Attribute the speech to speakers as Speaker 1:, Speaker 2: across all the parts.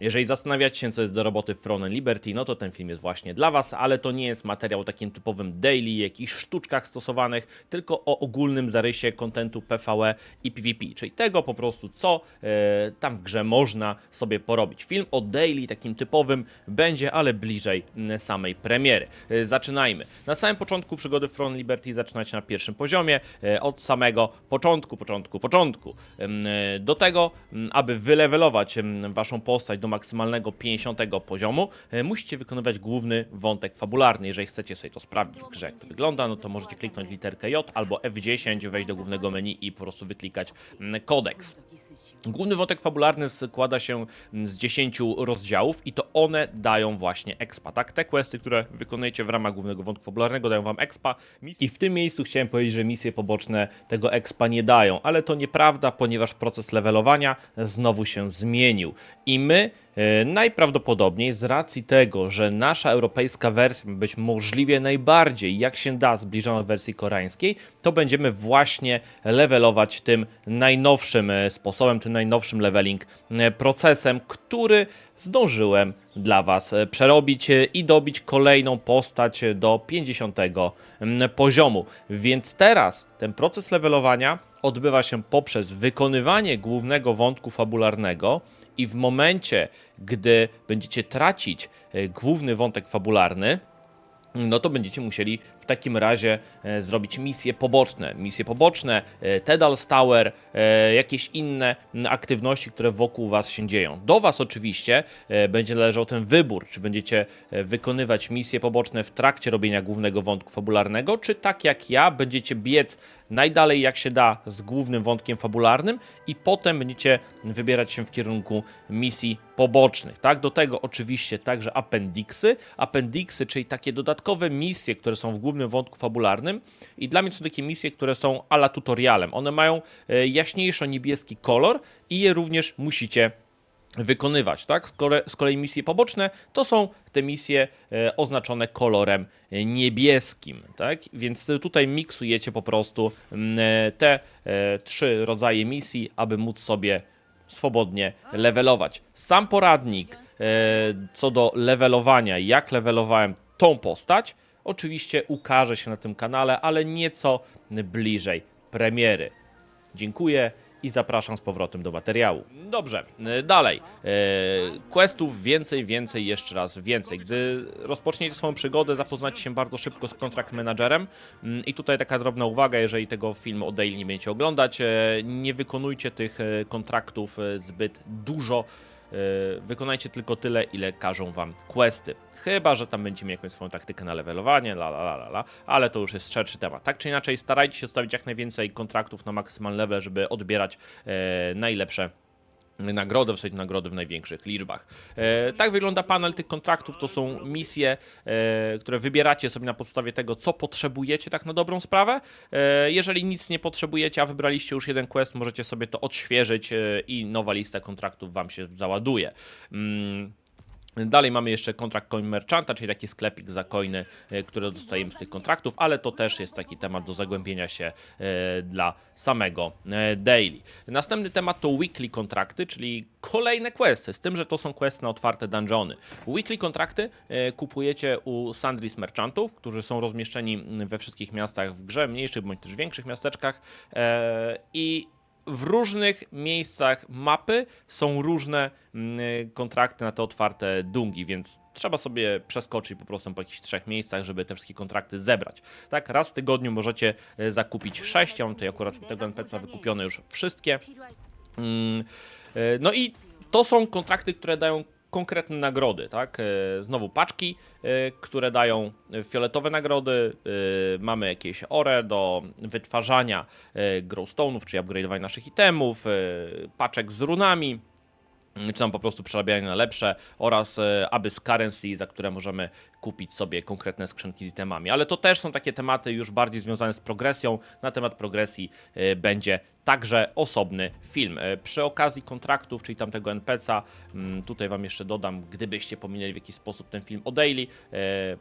Speaker 1: Jeżeli zastanawiacie się, co jest do roboty w Throne Liberty, no to ten film jest właśnie dla Was, ale to nie jest materiał takim typowym daily, jakichś sztuczkach stosowanych, tylko o ogólnym zarysie kontentu PvE i PvP, czyli tego po prostu, co e, tam w grze można sobie porobić. Film o daily, takim typowym, będzie, ale bliżej samej premiery. E, zaczynajmy. Na samym początku przygody Throne Liberty zaczynacie na pierwszym poziomie, e, od samego początku, początku, początku. E, Do tego, m, aby wylewelować em, waszą postać do maksymalnego 50 poziomu, e, musicie wykonywać główny wątek fabularny. Jeżeli chcecie sobie to sprawdzić w grze, jak to wygląda, no to możecie kliknąć literkę J albo F10, wejść do głównego menu i po prostu wyklikać m, kodeks. Główny wątek fabularny składa się z 10 rozdziałów i to one dają właśnie expa, tak? Te questy, które wykonujecie w ramach głównego wątku fabularnego dają wam expa i w tym miejscu chciałem powiedzieć, że misje poboczne tego expa nie dają, ale to nieprawda, ponieważ proces levelowania znowu się zmienił i my najprawdopodobniej z racji tego, że nasza europejska wersja ma być możliwie najbardziej jak się da zbliżona do wersji koreańskiej, to będziemy właśnie levelować tym najnowszym e, sposobem, tym najnowszym leveling e, procesem, który zdążyłem dla Was e, przerobić e, i dobić kolejną postać e, do 50 mm, poziomu. Więc teraz ten proces levelowania odbywa się poprzez wykonywanie głównego wątku fabularnego i w momencie, gdy będziecie tracić e, główny wątek fabularny, no to będziecie musieli w takim razie e, zrobić misje poboczne. Misje poboczne, e, Tedal's Tower, e, jakieś inne aktywności, które wokół Was się dzieją. Do Was oczywiście będzie należał ten wybór, czy będziecie wykonywać misje poboczne w trakcie robienia głównego wątku fabularnego, czy tak jak ja będziecie biec najdalej jak się da z głównym wątkiem fabularnym i potem będziecie wybierać się w kierunku misji pobocznych. Tak, do tego oczywiście także appendixy. Appendixy, czyli takie dodatkowe misje, które są w głównym wątku fabularnym i dla mnie są takie misje, które są ala tutorialem. One mają e, jaśniejszo-niebieski kolor i je również musicie wykonywać, tak? Z kolei, misje poboczne to są te misje e, oznaczone kolorem e, niebieskim, tak? Więc tutaj miksujecie po prostu te trzy rodzaje misji, aby móc sobie swobodnie levelować. Sam poradnik co do levelowania, jak levelowałem tą postać, oczywiście ukaże się na tym kanale, ale nieco bliżej premiery. Dziękuję i zapraszam z powrotem do materiału. Dobrze, e, dalej. E, Questów więcej, więcej, jeszcze raz więcej. Gdy rozpoczniecie swoją przygodę, zapoznacie się bardzo szybko z kontrakt managerem. Mm, I tutaj taka drobna uwaga, jeżeli tego filmu o daily nie będziecie oglądać, e, nie wykonujcie tych kontraktów zbyt dużo. E, Wykonajcie tylko tyle, ile każą wam questy. Chyba, że tam będziecie mieli jakąś swoją taktykę na levelowanie, la la la la, la ale to już jest szerszy temat. Tak czy inaczej, starajcie się stawić jak najwięcej kontraktów na maksymalny level, żeby odbierać e, najlepsze nagrody, w sensie nagrody w największych liczbach. E, tak wygląda panel tych kontraktów. To są misje, e, które wybieracie sobie na podstawie tego, co potrzebujecie, tak na dobrą sprawę. E, jeżeli nic nie potrzebujecie, a wybraliście już jeden quest, możecie sobie to odświeżyć e, i nowa lista kontraktów wam się załaduje. Mm. Dalej mamy jeszcze kontrakt Coin Merchanta, czyli taki sklepik za coiny, e, które dostajemy z tych kontraktów, ale to też jest taki temat do zagłębienia się e, dla samego e, daily. Następny temat to weekly kontrakty, czyli kolejne questy, z tym, że to są questy na otwarte dungeony. Weekly kontrakty kupujecie u Sandris Merchantów, którzy są rozmieszczeni we wszystkich miastach w grze, mniejszych bądź też większych miasteczkach i w różnych miejscach mapy są różne mm, kontrakty na te otwarte dungi, więc trzeba sobie przeskoczyć po prostu po jakichś trzech miejscach, żeby te wszystkie kontrakty zebrać. Tak, raz w tygodniu możecie e, zakupić sześć, ja mam tutaj akurat tego NPC wykupione już wszystkie. Mm, e, No i to są kontrakty, które dają konkretne nagrody, tak? E, Znowu paczki, e, które dają fioletowe nagrody. e, Mamy jakieś ore do wytwarzania glowstone'ów, czyli upgrade'owania naszych itemów, paczek z runami czy tam po prostu przerabianie na lepsze oraz e, Abyss Currency, za które możemy kupić sobie konkretne skrzynki z itemami. Ale to też są takie tematy już bardziej związane z progresją. Na temat progresji e, będzie także osobny film. E, Przy okazji kontraktów, czyli tamtego NPC'a, mm, tutaj Wam jeszcze dodam, gdybyście pominęli w jakiś sposób ten film o daily,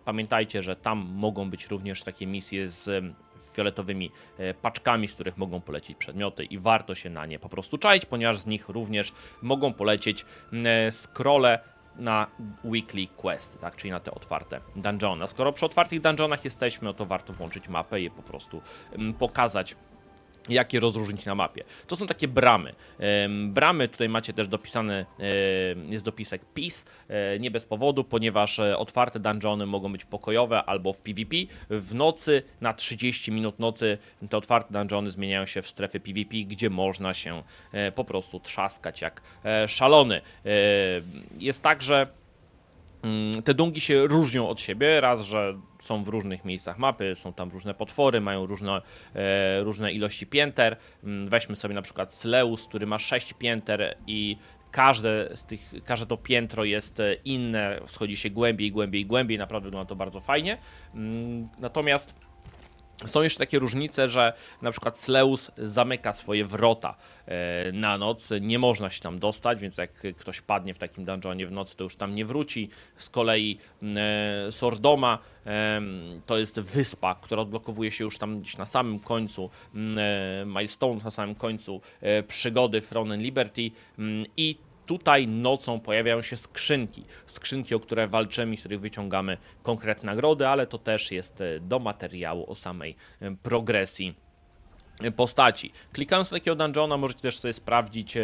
Speaker 1: pamiętajcie, że tam mogą być również takie misje z fioletowymi e, paczkami, z których mogą polecieć przedmioty i warto się na nie po prostu czaić, ponieważ z nich również mogą polecieć e, scrolle na weekly quest, tak, czyli na te otwarte dungeony. A skoro przy otwartych dungeonach jesteśmy, no to warto włączyć mapę i je po prostu pokazać jak je rozróżnić na mapie. To są takie bramy. Bramy tutaj macie też dopisane, em, jest dopisek PIS, e, nie bez powodu, ponieważ e, otwarte dungeony mogą być pokojowe albo w PvP. W nocy, na 30 minut nocy, te otwarte dungeony zmieniają się w strefy PvP, gdzie można się e, po prostu trzaskać jak szalony. Jest tak, że Mm, Te dungi się różnią od siebie, raz, że są w różnych miejscach mapy, są tam różne potwory, mają różne, e, różne ilości pięter. Mm, Weźmy sobie na przykład Sleus, który ma 6 pięter i każde z tych, każde to piętro jest e, inne, schodzi się głębiej, głębiej, głębiej, naprawdę wygląda to bardzo fajnie. Mm, Natomiast są jeszcze takie różnice, że na przykład Sleus zamyka swoje wrota e, na noc, nie można się tam dostać, więc jak ktoś padnie w takim dungeonie w nocy, to już tam nie wróci. Z kolei e, Sordoma to jest wyspa, która odblokowuje się już tam gdzieś na samym końcu, e, milestone na samym końcu przygody Throne and Liberty i Tutaj nocą pojawiają się skrzynki. Skrzynki, o które walczymy, z których wyciągamy konkretne nagrody, ale to też jest e, do materiału o samej e, progresji postaci. Klikając na takiego dungeona możecie też sobie sprawdzić, e,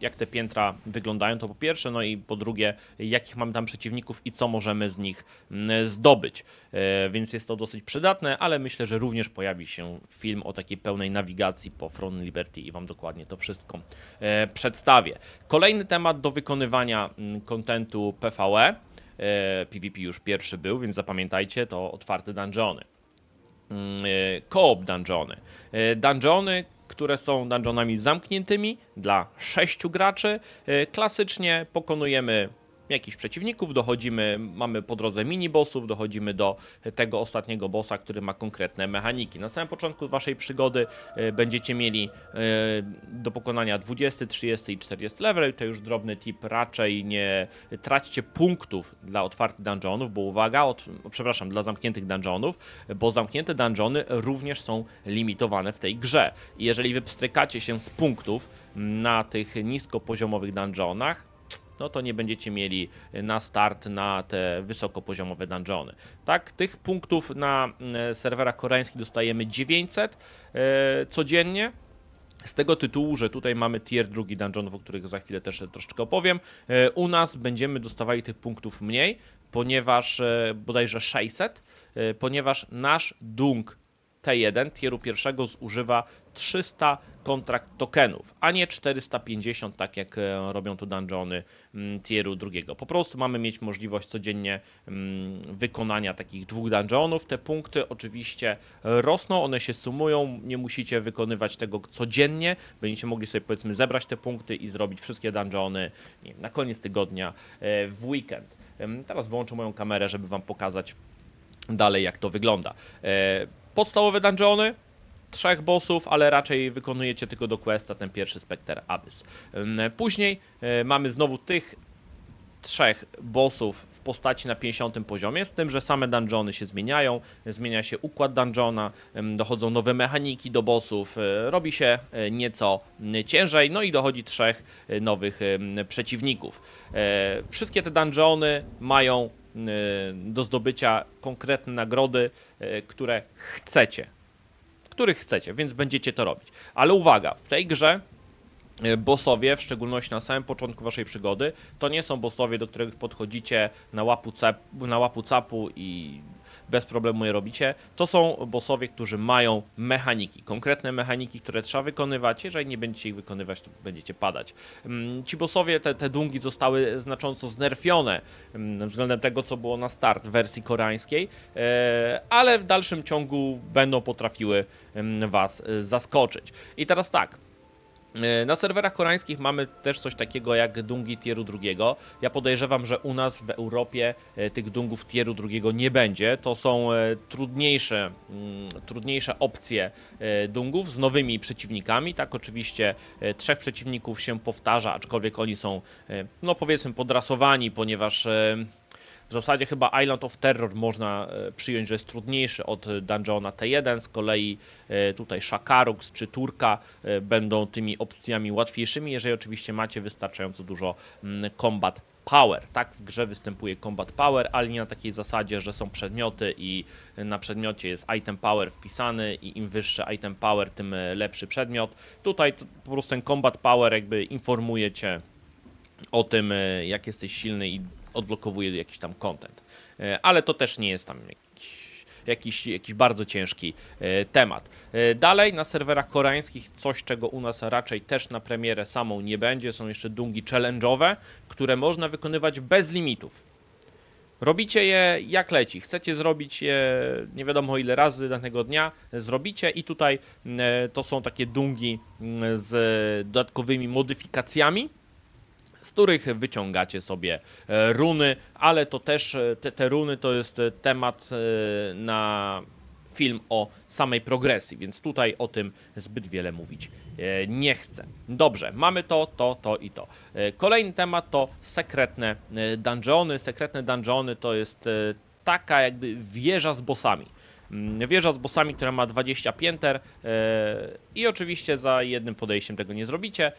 Speaker 1: jak te piętra wyglądają, to po pierwsze, no i po drugie, jakich mamy tam przeciwników i co możemy z nich mm, zdobyć. E, Więc jest to dosyć przydatne, ale myślę, że również pojawi się film o takiej pełnej nawigacji po Front Liberty i Wam dokładnie to wszystko e, przedstawię. Kolejny temat do wykonywania mm, kontentu PvE. PvP już pierwszy był, więc zapamiętajcie, to otwarte dungeony mm, e, dungeony. E, Dungeony, które są dungeonami zamkniętymi dla sześciu graczy. E, Klasycznie pokonujemy jakichś przeciwników, dochodzimy, mamy po drodze mini-bossów, dochodzimy do tego ostatniego bossa, który ma konkretne mechaniki. Na samym początku waszej przygody e, będziecie mieli e, do pokonania 20, 30 i 40 level. To już drobny tip, raczej nie traćcie punktów dla otwartych dungeonów, bo uwaga, od, przepraszam, dla zamkniętych dungeonów, bo zamknięte dungeony również są limitowane w tej grze. I jeżeli wy pstrykacie się z punktów na tych niskopoziomowych dungeonach, no to nie będziecie mieli na start na te wysokopoziomowe dungeony. Tak, tych punktów na mm, serwerach koreańskich dostajemy 900 e, codziennie. Z tego tytułu, że tutaj mamy tier drugi dungeonów, o których za chwilę też troszeczkę opowiem. E, U nas będziemy dostawali tych punktów mniej, ponieważ e, bodajże 600, e, ponieważ nasz dung T1 tieru pierwszego zużywa 300 kontrakt tokenów, a nie 450, tak jak e, robią to dungeony mm, tieru drugiego. Po prostu mamy mieć możliwość codziennie mm, wykonania takich dwóch dungeonów. Te punkty oczywiście rosną, one się sumują, nie musicie wykonywać tego codziennie. Będziecie mogli sobie powiedzmy zebrać te punkty i zrobić wszystkie dungeony wiem, na koniec tygodnia e, w weekend. Teraz wyłączę moją kamerę, żeby Wam pokazać dalej jak to wygląda. E, podstawowe dungeony, trzech bossów, ale raczej wykonujecie tylko do questa ten pierwszy Spectre Abyss. Później e, mamy znowu tych trzech bossów w postaci na 50 poziomie, z tym, że same dungeony się zmieniają, zmienia się układ dungeona, dochodzą nowe mechaniki do bossów, e, robi się e, nieco ciężej, no i dochodzi trzech nowych przeciwników. Wszystkie te dungeony mają do zdobycia konkretne nagrody, które chcecie których chcecie, więc będziecie to robić. Ale uwaga, w tej grze e, bossowie, w szczególności na samym początku waszej przygody, to nie są bossowie, do których podchodzicie na łapu, cep, na łapu capu i bez problemu je robicie. To są bossowie, którzy mają mechaniki, konkretne mechaniki, które trzeba wykonywać. Jeżeli nie będziecie ich wykonywać, to będziecie padać. Mm, Ci bossowie, te, te dungi zostały znacząco znerfione mm, względem tego, co było na start w wersji koreańskiej, e, ale w dalszym ciągu będą potrafiły mm, was e, zaskoczyć. I teraz tak, na serwerach koreańskich mamy też coś takiego jak dungi tieru drugiego. Ja podejrzewam, że u nas w Europie e, tych dungów tieru drugiego nie będzie. To są e, trudniejsze, mm, trudniejsze opcje e, dungów z nowymi przeciwnikami. Tak, oczywiście e, trzech przeciwników się powtarza, aczkolwiek oni są, e, no powiedzmy, podrasowani, ponieważ. W zasadzie chyba Island of Terror można e, przyjąć, że jest trudniejszy od Dungeona T1, z kolei e, tutaj Shakarux czy Turka e, będą tymi opcjami łatwiejszymi, jeżeli oczywiście macie wystarczająco dużo mm, combat power. Tak w grze występuje combat power, ale nie na takiej zasadzie, że są przedmioty i na przedmiocie jest item power wpisany i im wyższy item power, tym lepszy przedmiot. Tutaj po prostu ten combat power jakby informuje cię o tym, jak jesteś silny i odblokowuje jakiś tam content. E, Ale to też nie jest tam jakiś, jakiś, jakiś bardzo ciężki e, temat. E, Dalej na serwerach koreańskich coś, czego u nas raczej też na premierę samą nie będzie, są jeszcze dungi challenge'owe, które można wykonywać bez limitów. Robicie je jak leci. Chcecie zrobić je nie wiadomo ile razy danego dnia, zrobicie i tutaj mm, to są takie dungi mm, z dodatkowymi modyfikacjami, z których wyciągacie sobie e, runy, ale to też e, te, te runy to jest e, temat na film o samej progresji, więc tutaj o tym zbyt wiele mówić nie chcę. Dobrze, mamy to, to, to i to. Kolejny temat to sekretne dungeony. Sekretne dungeony to jest taka jakby wieża z bossami. Mm, Wieża z bossami, która ma 20 pięter e, i oczywiście za jednym podejściem tego nie zrobicie. E,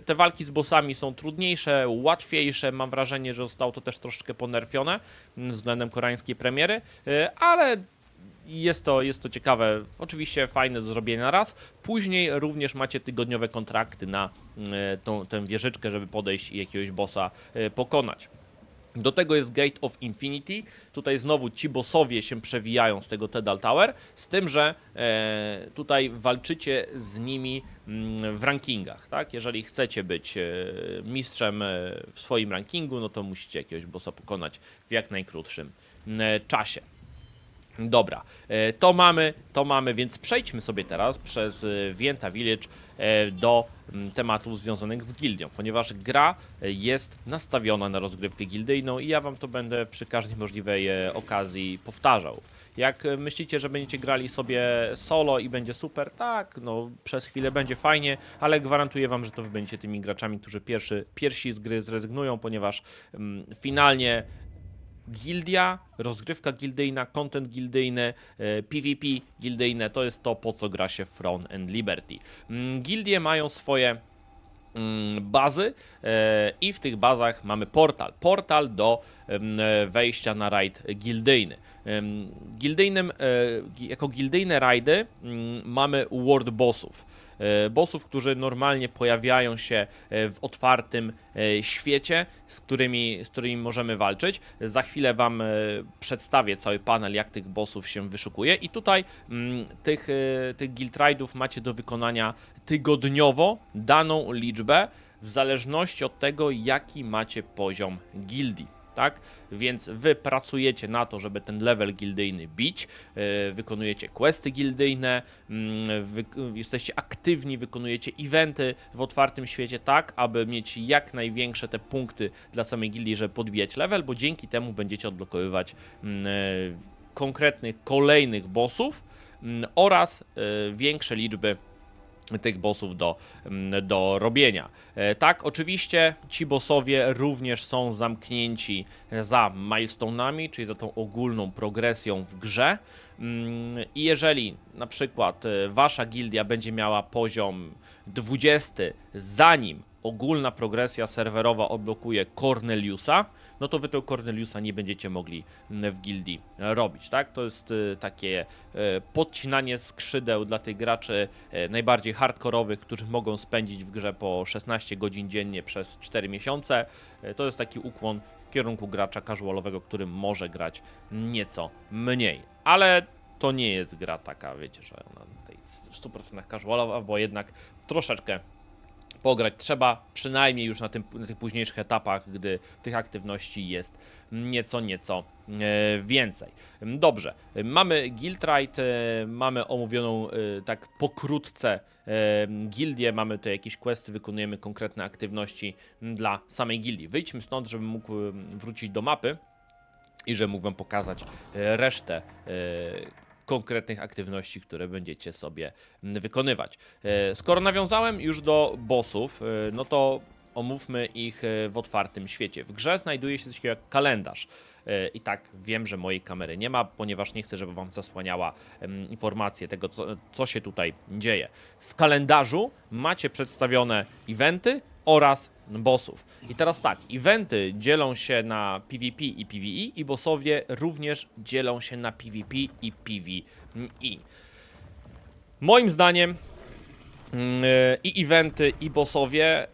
Speaker 1: te walki z bossami są trudniejsze, łatwiejsze. Mam wrażenie, że zostało to też troszeczkę ponerfione mm, względem koreańskiej premiery, e, ale jest to, jest to ciekawe, oczywiście fajne do zrobienia raz. Później również macie tygodniowe kontrakty na e, tą, tę wieżyczkę, żeby podejść i jakiegoś bossa pokonać. Do tego jest Gate of Infinity. Tutaj znowu ci bossowie się przewijają z tego Tedal Tower, z tym, że e, tutaj walczycie z nimi mm, w rankingach. Tak? Jeżeli chcecie być e, mistrzem e, w swoim rankingu, no to musicie jakiegoś bossa pokonać w jak najkrótszym e, czasie. Dobra, e, to mamy, to mamy, więc przejdźmy sobie teraz przez e, Wienta Village e, do mm, tematów związanych z gildią, ponieważ gra jest nastawiona na rozgrywkę gildyjną i ja wam to będę przy każdej możliwej okazji powtarzał. Jak myślicie, że będziecie grali sobie solo i będzie super, tak, no przez chwilę będzie fajnie, ale gwarantuję wam, że to wy będziecie tymi graczami, którzy pierwszy, pierwsi z gry zrezygnują, ponieważ mm, finalnie gildia, rozgrywka gildyjna, content gildyjny, e, PvP gildyjne, to jest to, po co gra się Throne and Liberty. Mm, Gildie mają swoje mm, bazy e, i w tych bazach mamy portal. Portal do e, wejścia na rajd gildyjny. Gildyjnym, e, jako gildyjne rajdy mm, mamy world bossów. E, Bossów, którzy normalnie pojawiają się e, w otwartym e, świecie, z którymi, z którymi możemy walczyć. Za chwilę Wam przedstawię cały panel, jak tych bossów się wyszukuje. I tutaj mm, tych, tych guild raidów macie do wykonania tygodniowo daną liczbę, w zależności od tego, jaki macie poziom gildii tak? Więc wy pracujecie na to, żeby ten level gildyjny bić, yy, wykonujecie questy gildyjne, mm, wy, jesteście aktywni, wykonujecie eventy w otwartym świecie tak, aby mieć jak największe te punkty dla samej gildii, żeby podbijać level, bo dzięki temu będziecie odblokowywać mm, yy, konkretnych kolejnych bossów mm, oraz yy, większe liczby tych bossów do, mm, do robienia. E, Tak, oczywiście ci bossowie również są zamknięci za milestone'ami, czyli za tą ogólną progresją w grze. Mm, I jeżeli na przykład e, wasza gildia będzie miała poziom 20, zanim ogólna progresja serwerowa odblokuje Corneliusa, no to wy tego Corneliusa nie będziecie mogli mm, w gildii e, robić, tak? To jest e, takie e, podcinanie skrzydeł dla tych graczy najbardziej hardkorowych, którzy mogą spędzić w grze po 16 godzin dziennie przez 4 miesiące. To jest taki ukłon w kierunku gracza casualowego, który może grać nieco mniej. Ale to nie jest gra taka, wiecie, że ona tej w 100% casualowa, bo jednak troszeczkę pograć trzeba, przynajmniej już na, tym, na tych późniejszych etapach, gdy tych aktywności jest nieco, nieco e, więcej. Dobrze, mamy Guild Ride, e, mamy omówioną e, tak pokrótce e, gildię, mamy tutaj jakieś questy, wykonujemy konkretne aktywności dla samej gildii. Wyjdźmy stąd, żebym mógł wrócić do mapy i że mógł wam pokazać resztę konkretnych aktywności, które będziecie sobie mm, wykonywać. E, Skoro nawiązałem już do bossów, e, no to omówmy ich e, w otwartym świecie. W grze znajduje się coś jak kalendarz. I tak wiem, że mojej kamery nie ma, ponieważ nie chcę, żeby Wam zasłaniała informacje tego, co, co się tutaj dzieje. W kalendarzu macie przedstawione eventy oraz bossów. I teraz tak, eventy dzielą się na PvP i PvE i bossowie również dzielą się na PvP i PvE. Moim zdaniem e, i eventy i bossowie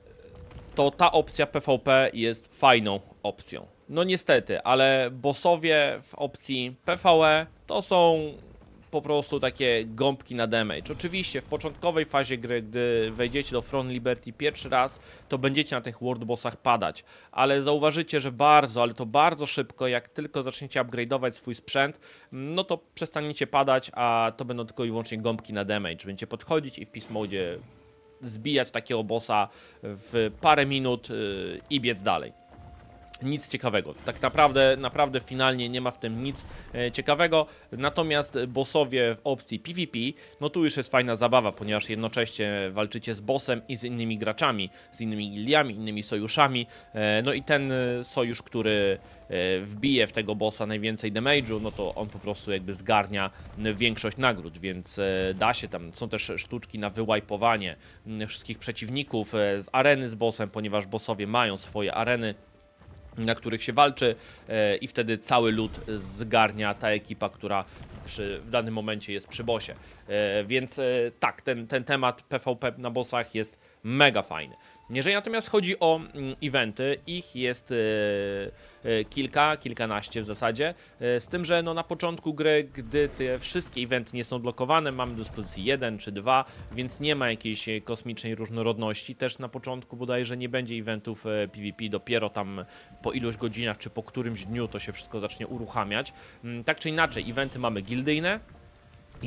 Speaker 1: to ta opcja PvP jest fajną opcją. No niestety, ale bossowie w opcji PvE to są po prostu takie gąbki na damage. Oczywiście w początkowej fazie gry, gdy wejdziecie do Front Liberty pierwszy raz, to będziecie na tych world bossach padać, ale zauważycie, że bardzo, ale to bardzo szybko, jak tylko zaczniecie upgrade'ować swój sprzęt, no to przestaniecie padać, a to będą tylko i wyłącznie gąbki na damage. Będziecie podchodzić i w Peace Mode zbijać takiego bossa w parę minut yy, i biec dalej. Nic ciekawego. Tak naprawdę, naprawdę finalnie nie ma w tym nic e, ciekawego. Natomiast bossowie w opcji PvP, no tu już jest fajna zabawa, ponieważ jednocześnie walczycie z bossem i z innymi graczami, z innymi giliami, innymi sojuszami. E, no i ten e, sojusz, który wbije w tego bossa najwięcej damage'u, no to on po prostu jakby zgarnia większość nagród, więc da się tam, są też sztuczki na wyłajpowanie wszystkich przeciwników z areny z bossem, ponieważ bossowie mają swoje areny na których się walczy e, i wtedy cały lód zgarnia ta ekipa, która przy, w danym momencie jest przy bosie. E, więc e, tak, ten, ten temat PvP na bossach jest mega fajny. Jeżeli natomiast chodzi o mm, eventy, ich jest e, e, kilka, kilkanaście w zasadzie, e, z tym, że no na początku gry, gdy te wszystkie eventy nie są blokowane, mamy do dyspozycji jeden czy dwa, więc nie ma jakiejś kosmicznej różnorodności. Też na początku bodajże nie będzie eventów PvP, dopiero tam po iluś godzinach czy po którymś dniu to się wszystko zacznie uruchamiać. Mm, Tak czy inaczej, eventy mamy gildyjne,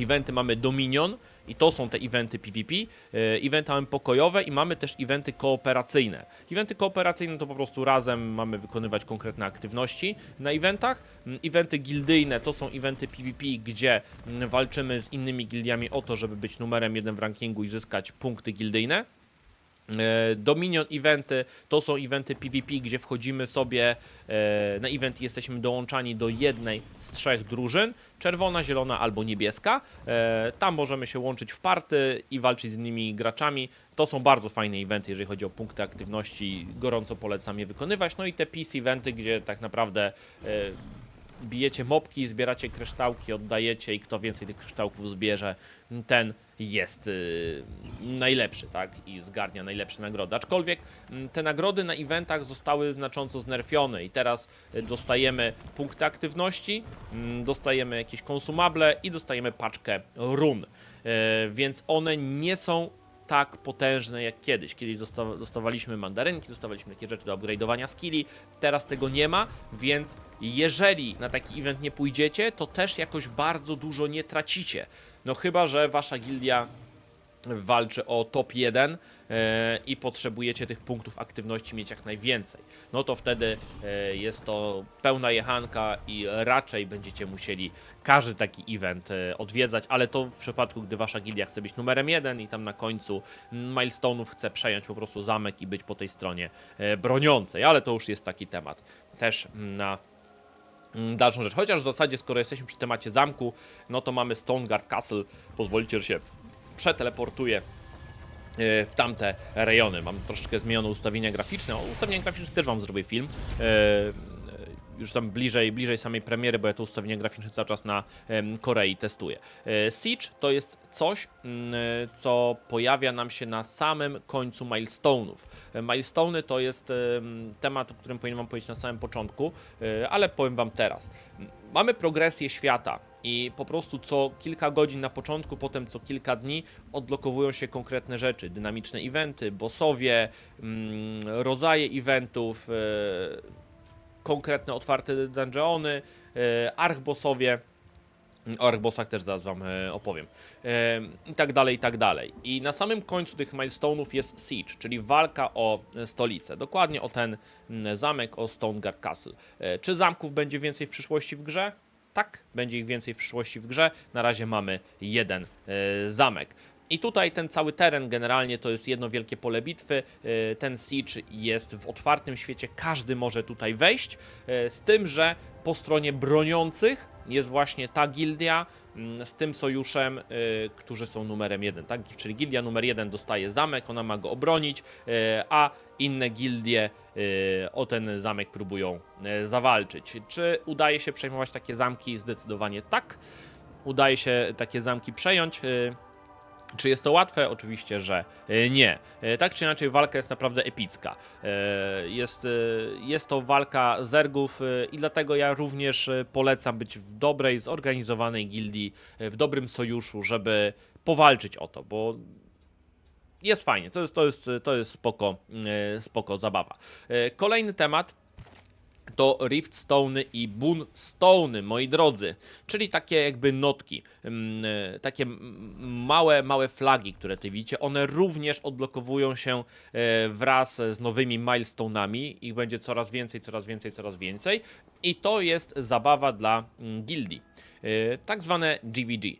Speaker 1: Eventy mamy Dominion i to są te eventy PvP. E, Eventy mamy pokojowe i mamy też eventy kooperacyjne. Eventy kooperacyjne to po prostu razem mamy wykonywać konkretne aktywności na eventach. Mm, Eventy gildyjne to są eventy PvP, gdzie mm, walczymy z innymi gildiami o to, żeby być numerem jeden w rankingu i zyskać punkty gildyjne. E, Dominion eventy to są eventy PvP, gdzie wchodzimy sobie e, na event i jesteśmy dołączani do jednej z trzech drużyn czerwona, zielona albo niebieska. E, Tam możemy się łączyć w party i walczyć z innymi graczami. To są bardzo fajne eventy, jeżeli chodzi o punkty aktywności. Gorąco polecam je wykonywać. No i te peace eventy, gdzie tak naprawdę bijecie mopki, zbieracie kryształki, oddajecie i kto więcej tych kryształków zbierze, ten jest y, najlepszy, tak? I zgarnia najlepsze nagrody. Aczkolwiek mm, te nagrody na eventach zostały znacząco znerfione i teraz y, dostajemy punkty aktywności, mm, dostajemy jakieś konsumable i dostajemy paczkę run. Y, więc one nie są tak potężne jak kiedyś. Kiedyś dosta- dostawaliśmy mandarynki, dostawaliśmy takie rzeczy do upgrade'owania skilli, teraz tego nie ma, więc jeżeli na taki event nie pójdziecie, to też jakoś bardzo dużo nie tracicie. No chyba, że wasza gildia walczy o top 1 e, i potrzebujecie tych punktów aktywności mieć jak najwięcej. No to wtedy e, jest to pełna jechanka i raczej będziecie musieli każdy taki event e, odwiedzać, ale to w przypadku, gdy wasza gildia chce być numerem 1 i tam na końcu milestone'ów chce przejąć po prostu zamek i być po tej stronie broniącej, ale to już jest taki temat też na dalszą rzecz. Chociaż w zasadzie, skoro jesteśmy przy temacie zamku, no to mamy Stoneguard Castle. Pozwolicie, że się przeteleportuję e, w tamte rejony. Mam troszeczkę zmienione ustawienia graficzne. O ustawieniach graficznych też Wam zrobię film. Już tam bliżej, bliżej samej premiery, bo ja te ustawienia graficzne cały czas na Korei testuję. E, Siege to jest coś, mm, e, co pojawia nam się na samym końcu milestone'ów. E, Milestone to jest em, temat, o którym powinienem Wam powiedzieć na samym początku, ale powiem Wam teraz. Mamy progresję świata i po prostu co kilka godzin na początku, potem co kilka dni odblokowują się konkretne rzeczy, dynamiczne eventy, bossowie, mm, rodzaje eventów, konkretne otwarte dungeony, e, archbossowie. O archbossach też zaraz wam e, opowiem. E, I tak dalej, i tak dalej. I na samym końcu tych milestone'ów jest Siege, czyli walka o stolicę. Dokładnie o ten zamek, o Stoneguard Castle. Czy zamków będzie więcej w przyszłości w grze? Tak, będzie ich więcej w przyszłości w grze. Na razie mamy jeden zamek. I tutaj ten cały teren generalnie to jest jedno wielkie pole bitwy. E, Ten siege jest w otwartym świecie, każdy może tutaj wejść. e, Z tym, że po stronie broniących jest właśnie ta gildia mm, z tym sojuszem, e, którzy są numerem jeden, tak? Czyli gildia numer jeden dostaje zamek, ona ma go obronić, a inne gildie o ten zamek próbują zawalczyć. Czy udaje się przejmować takie zamki? Zdecydowanie tak. Udaje się takie zamki przejąć. Czy jest to łatwe? Oczywiście, że e, nie. E, Tak czy inaczej, walka jest naprawdę epicka. E, Jest, jest to walka zergów i dlatego ja również polecam być w dobrej, zorganizowanej gildii, w dobrym sojuszu, żeby powalczyć o to, bo jest fajnie, to jest, to jest, to jest spoko, spoko zabawa. Kolejny temat to Riftstone i Boonstone, moi drodzy, czyli takie jakby notki, mm, e, takie małe, małe flagi, które ty widzicie, one również odblokowują się e, wraz z nowymi milestone'ami, ich będzie coraz więcej, coraz więcej, coraz więcej. I to jest zabawa dla mm, gildii, e, tak zwane GVG.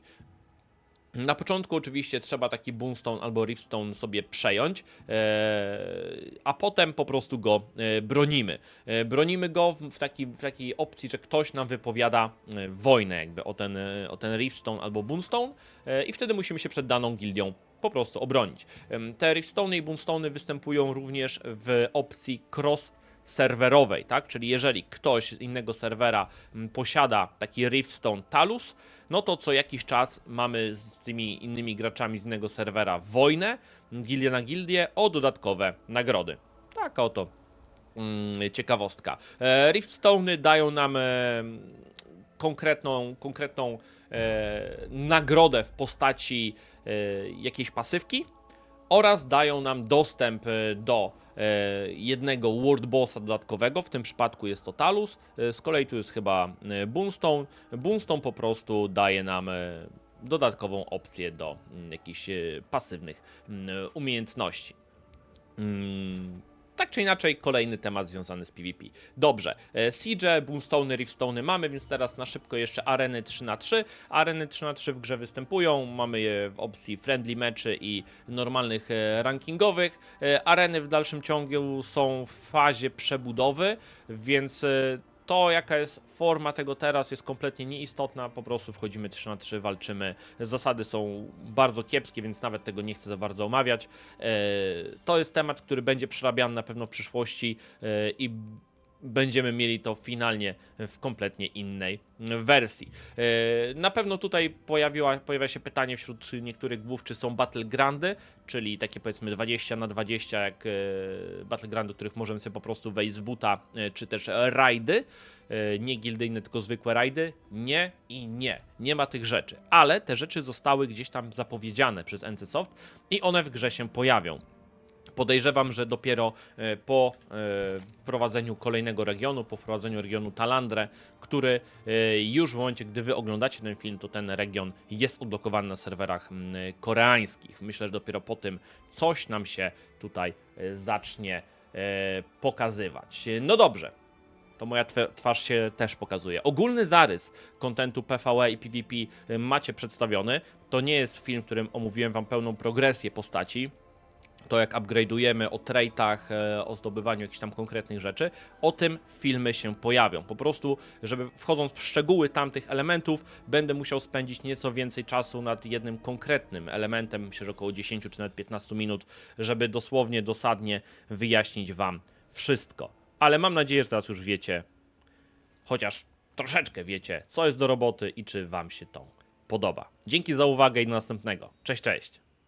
Speaker 1: Na początku oczywiście trzeba taki Boomstone albo Riftstone sobie przejąć, e, a potem po prostu go e, bronimy. E, bronimy go w, taki, w takiej opcji, że ktoś nam wypowiada wojnę jakby o ten, o ten Riftstone albo Boomstone e, i wtedy musimy się przed daną gildią po prostu obronić. Te Riftstone i Boomstone występują również w opcji cross serwerowej, tak? Czyli jeżeli ktoś z innego serwera mm, posiada taki Riftstone Talus, no to co jakiś czas mamy z tymi innymi graczami z innego serwera wojnę, gildię na gildię o dodatkowe nagrody. Taka oto mm, ciekawostka. E, Riftstone dają nam e, konkretną, konkretną e, nagrodę w postaci e, jakiejś pasywki oraz dają nam dostęp e, do jednego World Bossa dodatkowego, w tym przypadku jest to Talus, e, z kolei tu jest chyba e, Boomstone. Boomstone po prostu daje nam e, dodatkową opcję do mm, jakichś e, pasywnych mm, umiejętności. Tak czy inaczej, kolejny temat związany z PvP. Dobrze, Siege, Boomstone, Riftstone mamy, więc teraz na szybko jeszcze areny 3 na 3 Areny 3 na 3 w grze występują, mamy je w opcji friendly meczy i normalnych e, rankingowych. E, Areny w dalszym ciągu są w fazie przebudowy, więc e, to jaka jest forma tego teraz jest kompletnie nieistotna, po prostu wchodzimy 3 na 3, walczymy. Zasady są bardzo kiepskie, więc nawet tego nie chcę za bardzo omawiać. E, To jest temat, który będzie przerabiany na pewno w przyszłości e, i będziemy mieli to finalnie w kompletnie innej wersji. E, Na pewno tutaj pojawiła, pojawia się pytanie wśród niektórych głów, czy są battlegrandy, czyli takie powiedzmy 20 na 20 jak e, battlegrandy, których możemy sobie po prostu wejść z buta, e, czy też rajdy, nie gildyjne, tylko zwykłe rajdy. Nie i nie. Nie ma tych rzeczy. Ale te rzeczy zostały gdzieś tam zapowiedziane przez NCSoft i one w grze się pojawią. Podejrzewam, że dopiero e, po e, wprowadzeniu kolejnego regionu, po wprowadzeniu regionu Talandre, który e, już w momencie, gdy wy oglądacie ten film, to ten region jest odblokowany na serwerach koreańskich. Myślę, że dopiero po tym coś nam się tutaj zacznie pokazywać. No dobrze, to moja twarz się też pokazuje. Ogólny zarys kontentu PvE i PvP macie przedstawiony. To nie jest film, w którym omówiłem wam pełną progresję postaci. To jak upgrade'ujemy o traitach, e, o zdobywaniu jakichś tam konkretnych rzeczy, o tym filmy się pojawią. Po prostu, żeby wchodząc w szczegóły tamtych elementów, będę musiał spędzić nieco więcej czasu nad jednym konkretnym elementem, myślę, że około 10 czy nawet 15 minut, żeby dosłownie, dosadnie wyjaśnić wam wszystko. Ale mam nadzieję, że teraz już wiecie, chociaż troszeczkę wiecie, co jest do roboty i czy wam się to podoba. Dzięki za uwagę i do następnego. Cześć, cześć.